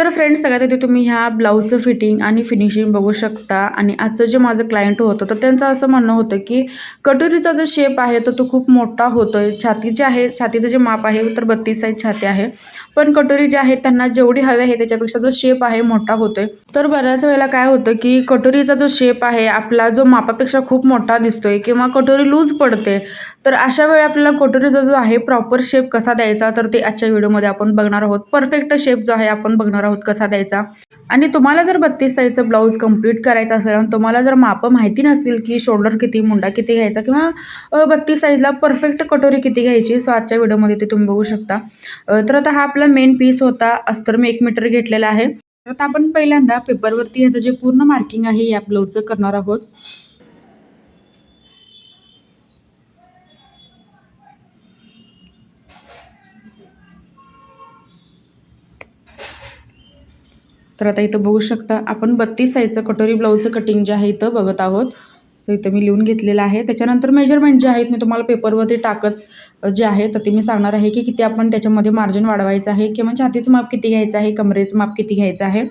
तर फ्रेंड्स सगळ्यात आधी तुम्ही ह्या ब्लाऊजचं फिटिंग आणि फिनिशिंग बघू शकता. आणि आजचं जे माझं क्लायंट होतं तर त्यांचं असं म्हणणं होतं की कटोरीचा जो शेप आहे तर तो खूप मोठा होतो आहे छाती जे आहे छातीचं जे माप आहे तर बत्तीस साईज छाती आहे. पण कटोरी जे आहे त्यांना जेवढी हवी आहे त्याच्यापेक्षा जो शेप आहे मोठा होतो आहे तर बऱ्याच वेळेला काय होतं की कटोरीचा जो शेप आहे आपला जो मापापेक्षा खूप मोठा दिसतोय किंवा कटोरी लूज पडते तर अशा वेळी आपल्याला कटोरीचा जो आहे प्रॉपर शेप कसा द्यायचा तर ते आजच्या व्हिडिओमध्ये आपण बघणार आहोत. परफेक्ट शेप जो आहे आपण बघणार आहोत. कसा द्यायचा? आणि तुम्हाला जर बत्तीस साईजचं ब्लाऊज कंप्लीट करायचं असेल आणि तुम्हाला जर मापं माहिती नसतील की शोल्डर किती मुंडा किती घ्यायचा किंवा बत्तीस साईजला परफेक्ट कटोरी किती घ्यायची सो आजच्या व्हिडिओमध्ये ते तुम्ही बघू शकता. तर आता हा आपला मेन पीस होता अस्तर मी एक मीटर घेतलेला आहे. तर आता आपण पहिल्यांदा पेपरवरती ह्याचं जे पूर्ण मार्किंग आहे या ब्लाऊजचं करणार आहोत. तर आता इथं बघू शकता आपण बत्तीस साईजचं कटोरी ब्लाऊजचं कटिंग जे आहे इथं बघत आहोत. सो इथं मी लिहून घेतलेलं आहे. त्याच्यानंतर मेजरमेंट जे आहेत मी तुम्हाला पेपरवरती टाकत जे आहे तर ते मी सांगणार आहे की किती आपण त्याच्यामध्ये मार्जिन वाढवायचं आहे किंवा छातीचं माप किती घ्यायचं आहे कमरेचं माप किती घ्यायचं आहे.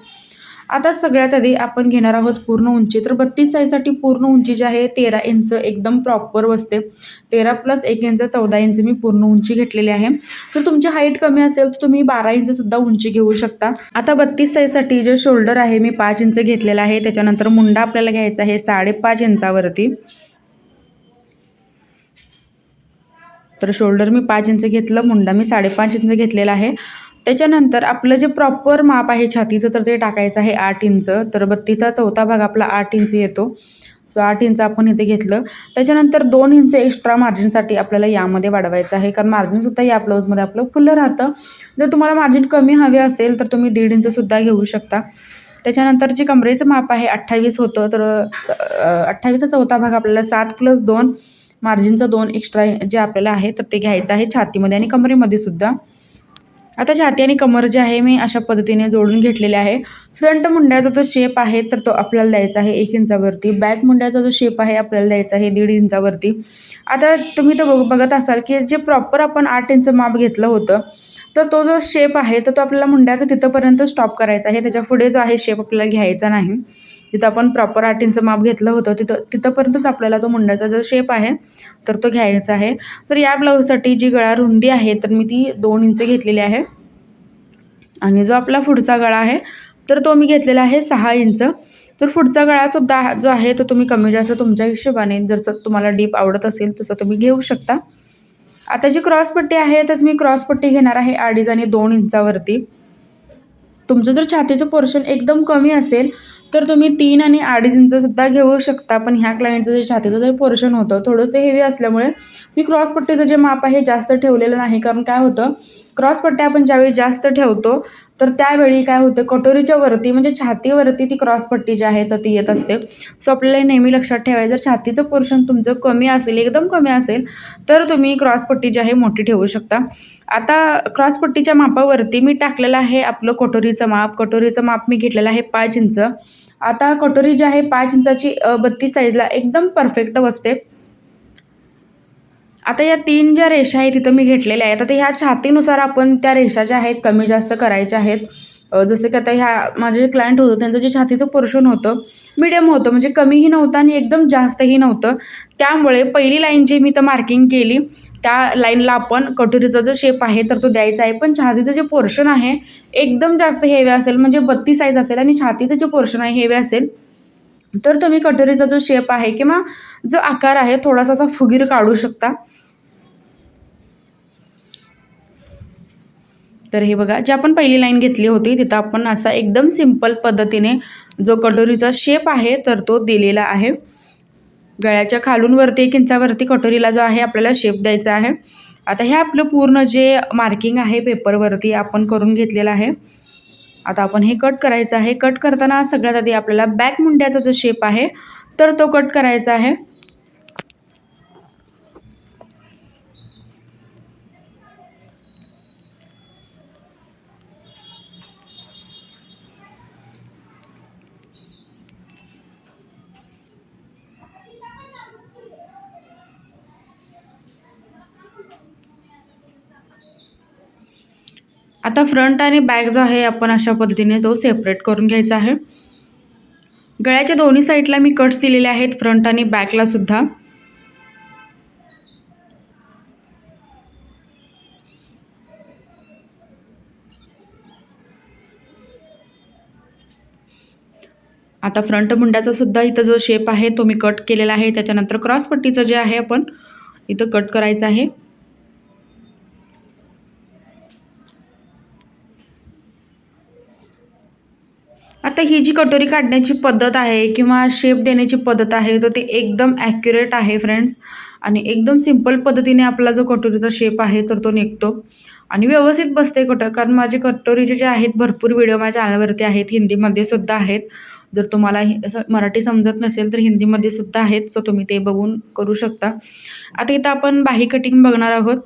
आता सगळ्यात आधी आपण घेणार आहोत पूर्ण उंची. तर बत्तीस साईजसाठी पूर्ण उंची जी आहे तेरा इंच एकदम प्रॉपर बसते. तेरा प्लस एक इंच चौदा इंच मी पूर्ण उंची घेतलेली आहे. तर तुमची हाईट कमी असेल तर तुम्ही बारा इंचसुद्धा उंची घेऊ शकता. आता बत्तीस साईजसाठी जे शोल्डर आहे मी पाच इंच घेतलेला आहे. त्याच्यानंतर मुंडा आपल्याला घ्यायचा आहे साडेपाच इंचावरती. तर शोल्डर मी पाच इंच घेतलं मुंडा मी साडेपाच इंच घेतलेला आहे. त्याच्यानंतर आपलं जे प्रॉपर माप आहे छातीचं तर ते टाकायचं आहे आठ इंच. तर बत्तीचा चौथा भाग आपला आठ इंच येतो. सो आठ इंच आपण इथे घेतलं. त्याच्यानंतर दोन इंच एक्स्ट्रा मार्जिनसाठी आपल्याला यामध्ये वाढवायचं आहे. कारण मार्जिनसुद्धा या ब्लाऊजमध्ये आपलं फुलं राहतं. जर तुम्हाला मार्जिन कमी हवे असेल तर तुम्ही दीड इंचसुद्धा घेऊ शकता. त्याच्यानंतर जे कमरेचं माप आहे अठ्ठावीस होतं. तर अठ्ठावीसचा चौथा भाग आपल्याला सात प्लस दोन मार्जिनचं दोन एक्स्ट्रा जे आपल्याला आहे तर ते घ्यायचं आहे छातीमध्ये आणि कमरेमध्ये सुद्धा. आता छाती आणि कमर जे आहे मी अशा पद्धतीने जोडून घेतलेले आहे. फ्रंट मुंड्याचा जो शेप आहे तर तो आपल्याला द्यायचा आहे एक इंचावरती. बॅक मुंड्याचा जो शेप आहे आपल्याला द्यायचा आहे दीड इंचावरती. आता तुम्ही तो बघ बघत असाल की जे प्रॉपर आपण आठ इंच माप घेतलं होतं तर तो जो शेप आहे तर तो आपल्याला मुंड्याचा तिथंपर्यंत स्टॉप करायचा आहे. त्याच्या पुढे जो आहे शेप आपल्याला घ्यायचा नाही. जिथं आपण प्रॉपर आठ इंच माप घेतलं होतं तिथं तिथंपर्यंतच आपल्याला तो मुंड्याचा जो शेप आहे तर तो घ्यायचा आहे. तर या ब्लाऊजसाठी जी गळा रुंदी आहे तर मी ती दोन इंच घेतलेली आहे. आणि जो आपला पुढचा गळा आहे तर तो मी घेतलेला आहे सहा इंच. तर पुढचा गळासुद्धा जो आहे तो तुम्ही कमी जास्त तुमच्या हिशोबाने जसं तुम्हाला डीप आवडत असेल तसं तुम्ही घेऊ शकता. आता जी क्रॉसपट्टी आहे तर मी क्रॉसपट्टी घेणार आहे अडीच आणि दोन इंचावरती. तुमचं जर छातीचं पोर्शन एकदम कमी असेल तर तुम्ही तीन आणि अडीच इंचसुद्धा घेऊ शकता पण ह्या क्लायंटचं जे छातीचं जे पोर्शन होतं थोडंसं हेवी असल्यामुळे मी क्रॉसपट्टीचं जे माप आहे जास्त ठेवलेलं नाही. कारण काय होतं क्रॉसपट्ट्या आपण ज्यावेळी जास्त ठेवतो तर त्यावेळी काय होतं कटोरीच्या वरती म्हणजे छातीवरती ती क्रॉसपट्टी जी आहे तर ती येत असते. सो आपल्याला नेहमी लक्षात ठेवायचं जर छातीचं पोर्शन तुमचं कमी असेल एकदम कमी असेल तर तुम्ही क्रॉसपट्टी जी आहे मोठी ठेवू शकता. आता क्रॉसपट्टीच्या मापावरती मी टाकलेलं आहे आपलं कटोरीचं माप. कटोरीचं माप मी घेतलेलं आहे पाच इंच. आता कटोरी जी आहे पाच इंचाची बत्तीस साईजला एकदम परफेक्ट बसते आता या तीन ज्या रेषा आहेत तिथं मी घेतलेल्या आहेत. आता ह्या छातीनुसार आपण त्या रेषा ज्या आहेत कमी जास्त करायच्या आहेत. जसं की आता ह्या माझे जे क्लायंट होतं त्यांचं जे छातीचं पोर्शन होतं मिडियम होतं. म्हणजे कमीही नव्हतं आणि एकदम जास्तही नव्हतं. त्यामुळे पहिली लाईन जी मी तर मार्किंग केली त्या लाईनला आपण कटोरीचा जो शेप आहे तर तो द्यायचा आहे. पण छातीचं जे पोर्शन आहे एकदम जास्त हेवे असेल म्हणजे बत्तीस साईज असेल आणि छातीचं जे पोर्शन आहे हेवे असेल तर तुम्ही कटोरीचा जो शेप आहे किंवा जो आकार आहे थोडासा असा फुगीर काढू शकता. तर हे बघा जी आपण पहिली लाईन घेतली होती तिथं आपण असा एकदम सिंपल पद्धतीने जो कटोरीचा शेप आहे तर तो दिलेला आहे. गळ्याच्या खालून वरती एक इंचावरती कटोरीला जो आहे आपल्याला शेप द्यायचा आहे. आता हे आपलं पूर्ण जे मार्किंग आहे पेपरवरती आपण करून घेतलेलं आहे. आता आपण हे कट करायचं आहे. कट करताना सगळ्यात आधी आपल्याला बॅक मुंड्याचा जो शेप आहे तर तो कट करायचा आहे. आता फ्रंट आणि बॅक जो आहे आपण अशा पद्धतीने तो सेपरेट करून घ्यायचा आहे. गळ्याच्या दोन्ही साईडला मी कट्स दिलेले आहेत फ्रंट आणि बॅकला सुद्धा. आता फ्रंट मुंड्याचा सुद्धा इथं जो शेप आहे तो मी कट केलेला आहे. त्याच्यानंतर क्रॉसपट्टीचं जे आहे आपण इथं कट करायचं आहे. आता ही जी कटोरी काढण्याची पद्धत आहे किंवा शेप देण्याची पद्धत आहे तर ती एकदम ॲक्युरेट आहे फ्रेंड्स आणि एकदम सिंपल पद्धतीने आपला जो कटोरीचा शेप आहे तर तो निघतो. आणि व्यवस्थित बसते कुठं कारण माझे कटोरीचे जे आहेत भरपूर व्हिडिओ माझ्या चॅनलवरती आहेत हिंदीमध्ये सुद्धा आहेत. जर तुम्हाला असं मराठी समजत नसेल तर हिंदीमध्ये सुद्धा आहेत. सो तुम्ही ते बघून करू शकता. आता इथं आपण बाही कटिंग बघणार आहोत.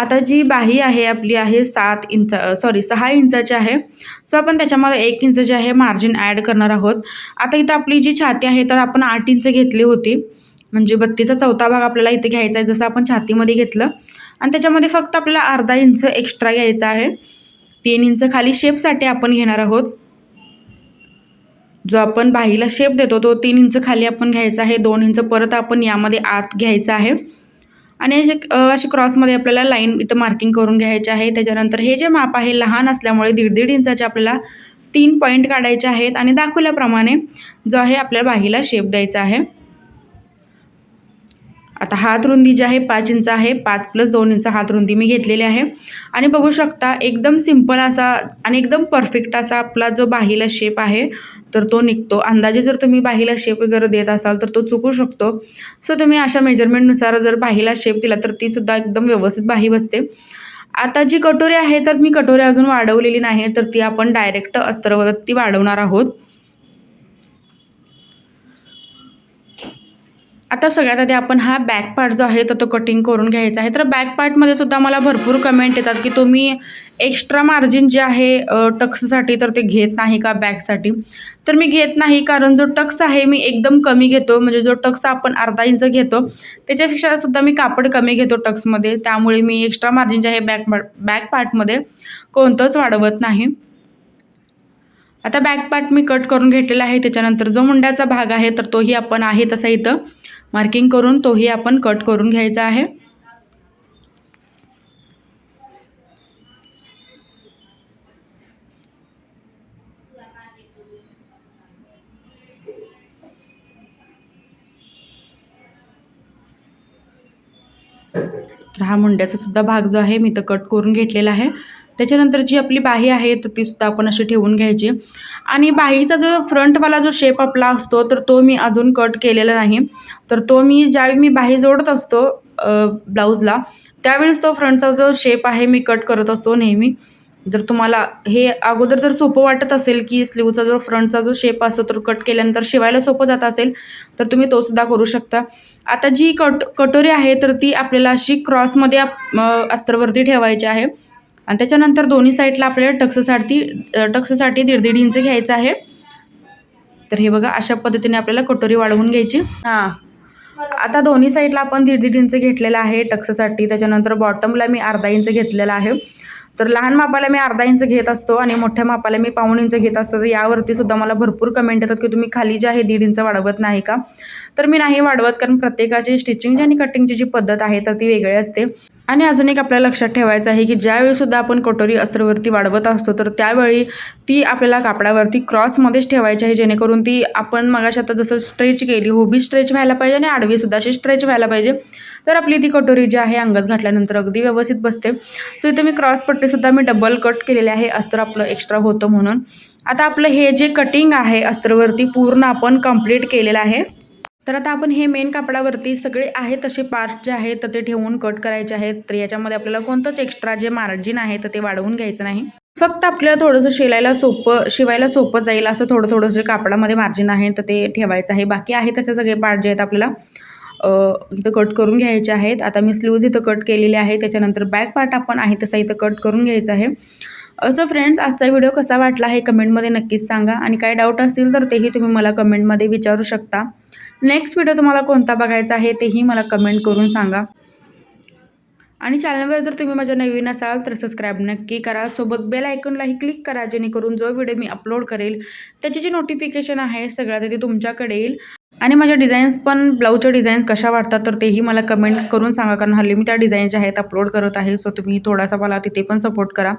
आता जी बाही आहे आपली आहे सात इंच सॉरी सहा इंचाची आहे. सो आपण त्याच्यामध्ये एक इंच जे आहे मार्जिन ॲड करणार आहोत. आता इथं आपली जी छाती आहे तर आपण आठ इंच घेतली होती. म्हणजे बत्तीचा चौथा भाग आपल्याला इथे घ्यायचा आहे जसं आपण छातीमध्ये घेतलं. आणि त्याच्यामध्ये फक्त आपल्याला अर्धा इंच एक्स्ट्रा घ्यायचा आहे. तीन इंच खाली शेपसाठी आपण घेणार आहोत. जो आपण बाहीला शेप देतो तो तीन इंच खाली आपण घ्यायचा आहे. दोन इंच परत आपण यामध्ये आत घ्यायचा आहे. आणि असे असे क्रॉसमध्ये आपल्याला लाईन इथं मार्किंग करून घ्यायचे आहे. त्याच्यानंतर हे जे माप आहे लहान असल्यामुळे दीड दीड इंचाचे आपल्याला तीन पॉईंट काढायचे आहेत. आणि दाखवल्याप्रमाणे जो आहे आपल्या बाहीला शेप द्यायचा आहे. आता हात रुंदी जी आहे पाच इंच आहे पाच प्लस दोन इंच हात रुंदी मी घेतलेली आहे. आणि बघू शकता एकदम सिंपल असा आणि एकदम परफेक्ट असा आपला जो बाहीला शेप आहे तर तो निघतो. अंदाजे जर तुम्ही बाहीला शेप वगैरे देत असाल तर तो चुकू शकतो. सो तुम्ही अशा मेजरमेंटनुसार जर बाहीला शेप दिला तर तीसुद्धा एकदम व्यवस्थित बाही बसते. आता जी कटोरी आहे तर मी कटोरी अजून वाढवलेली नाही तर ती आपण डायरेक्ट अस्त्रवरती वाढवणार आहोत. आता सगळ्यात आधी आपण हा बॅक पार्ट जो आहे तर तो कटिंग करून घ्यायचा आहे. तर बॅक पार्टमध्ये सुद्धा मला भरपूर कमेंट येतात की तुम्ही एक्स्ट्रा मार्जिन जे आहे टक्ससाठी तर ते घेत नाही का बॅकसाठी तर मी घेत नाही कारण जो टक्स आहे मी एकदम कमी घेतो. म्हणजे जो टक्स आपण अर्धा इंच घेतो त्याच्यापेक्षा सुद्धा मी कापड कमी घेतो टक्समध्ये त्यामुळे मी एक्स्ट्रा मार्जिन जे आहे बॅक बॅक पार्टमध्ये कोणतंच वाढवत नाही. आता बॅक पार्ट मी कट करून घेतलेला आहे. त्याच्यानंतर जो मुंड्याचा भाग आहे तर तोही आपण आहे तसा इथं. मार्किंग करून तोही आपण कट करून घ्यायचा आहे. तर हा मुंड्याचा सुद्धा भाग जो आहे मी तर कट करून घेतलेला आहे. त्याच्यानंतर जी आपली बाही आहे तर तीसुद्धा आपण अशी ठेवून घ्यायची. आणि बाहीचा जो फ्रंटवाला जो शेप आपला असतो तर तो मी अजून कट केलेला नाही. तर तो मी ज्यावेळी मी बाही जोडत असतो ब्लाऊजला त्यावेळेस तो फ्रंटचा जो शेप आहे मी कट करत असतो नेहमी. जर तुम्हाला हे अगोदर जर सोपं वाटत असेल की स्लीवचा जो फ्रंटचा जो शेप असतो तर कट केल्यानंतर शिवायला सोपं जात असेल तर तुम्ही तोसुद्धा करू शकता. आता जी कट कटोरी आहे तर ती आपल्याला अशी क्रॉसमध्ये अस्त्रवरती ठेवायची आहे. आणि त्याच्यानंतर दोन्ही साईडला आपल्याला टक्ससाठी टक्ससाठी दीड दीड इंच घ्यायचं आहे. तर हे बघा अशा पद्धतीने आपल्याला कटोरी वाढवून घ्यायची. हां. आता दोन्ही साईडला आपण दीड दीड इंच घेतलेला आहे टक्ससाठी. त्याच्यानंतर बॉटमला मी अर्धा इंच घेतलेला आहे. तर लहान मापाला मी अर्धा इंच घेत असतो आणि मोठ्या मापाला मी पाऊण इंच घेत असतो. तर यावरती सुद्धा मला भरपूर कमेंट येतात की तुम्ही खाली जे आहे दीड इंच वाढवत नाही का? तर मी नाही वाढवत कारण प्रत्येकाची स्टिचिंगची आणि कटिंगची जी पद्धत आहे तर ती वेगळी असते. आणि अजून एक आपल्याला लक्षात ठेवायचं आहे की ज्यावेळीसुद्धा आपण कटोरी अस्त्रवरती वाढवत असतो तर त्यावेळी ती आपल्याला कापडावरती क्रॉसमध्येच ठेवायची आहे जेणेकरून ती आपण मगाशी आता जसं स्ट्रेच केली होबी स्ट्रेच व्हायला पाहिजे आणि आडवीसुद्धा अशी स्ट्रेच व्हायला पाहिजे. तर आपली ती कटोरी जी आहे अंगात घातल्यानंतर अगदी व्यवस्थित बसते. सो इथे मी क्रॉस पट्टीसुद्धा मी डबल कट केलेले आहे अस्त्र आपलं एक्स्ट्रा होतं म्हणून. आता आपलं हे जे कटिंग आहे अस्त्रवरती पूर्ण आपण कंप्लीट केलेलं आहे. तर आता आपण हे मेन कापडावरती सगळे आहेत तसे पार्ट जे आहेत तर ते ठेवून कट करायचे आहेत. तर याच्यामध्ये आपल्याला कोणतंच एक्स्ट्रा जे मार्जिन आहे तर ते वाढवून घ्यायचं नाही. फक्त आपल्याला थोडंसं शिलायला सोपं शिवायला सोपं जाईल असं थोडं थोडं जे कापडामध्ये मार्जिन आहे तर ते ठेवायचं आहे. बाकी आहे तसे सगळे पार्ट जे आहेत आपल्याला इथं कट करून घ्यायचे आहेत. आता मी स्लीव्ज इथं कट केलेले आहे त्याच्यानंतर बॅक पार्ट आपण आहे तसा इथं कट करून घ्यायचा आहे. असं फ्रेंड्स आजचा व्हिडिओ कसा वाटला हे कमेंटमध्ये नक्कीच सांगा. आणि काय डाऊट असतील तर तेही तुम्ही मला कमेंटमध्ये विचारू शकता. नेक्स्ट व्हिडिओ तुम्हाला कोणता बघायचा आहे तेही मला कमेंट करून सांगा. आणि चॅनलवर जर तुम्ही माझ्या नवीन असाल तर सबस्क्राईब नक्की करा. सोबत बेल आयकॉनलाही क्लिक करा जेणेकरून जो व्हिडिओ मी अपलोड करेल त्याची जी नोटिफिकेशन आहे सगळ्यात आधी तुमच्याकडे येईल. आणि माझ्या डिझाईन्स पण ब्लाऊजच्या डिझाईन्स कशा वाटतात तर तेही मला कमेंट करून सांगा कारण हल्ली मी त्या डिझाईन ज्या आहेत अपलोड करत आहे. सो तुम्ही थोडासा मला तिथे पण सपोर्ट करा.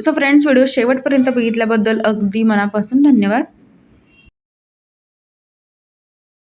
सो फ्रेंड्स व्हिडिओ शेवटपर्यंत बघितल्याबद्दल अगदी मनापासून धन्यवाद.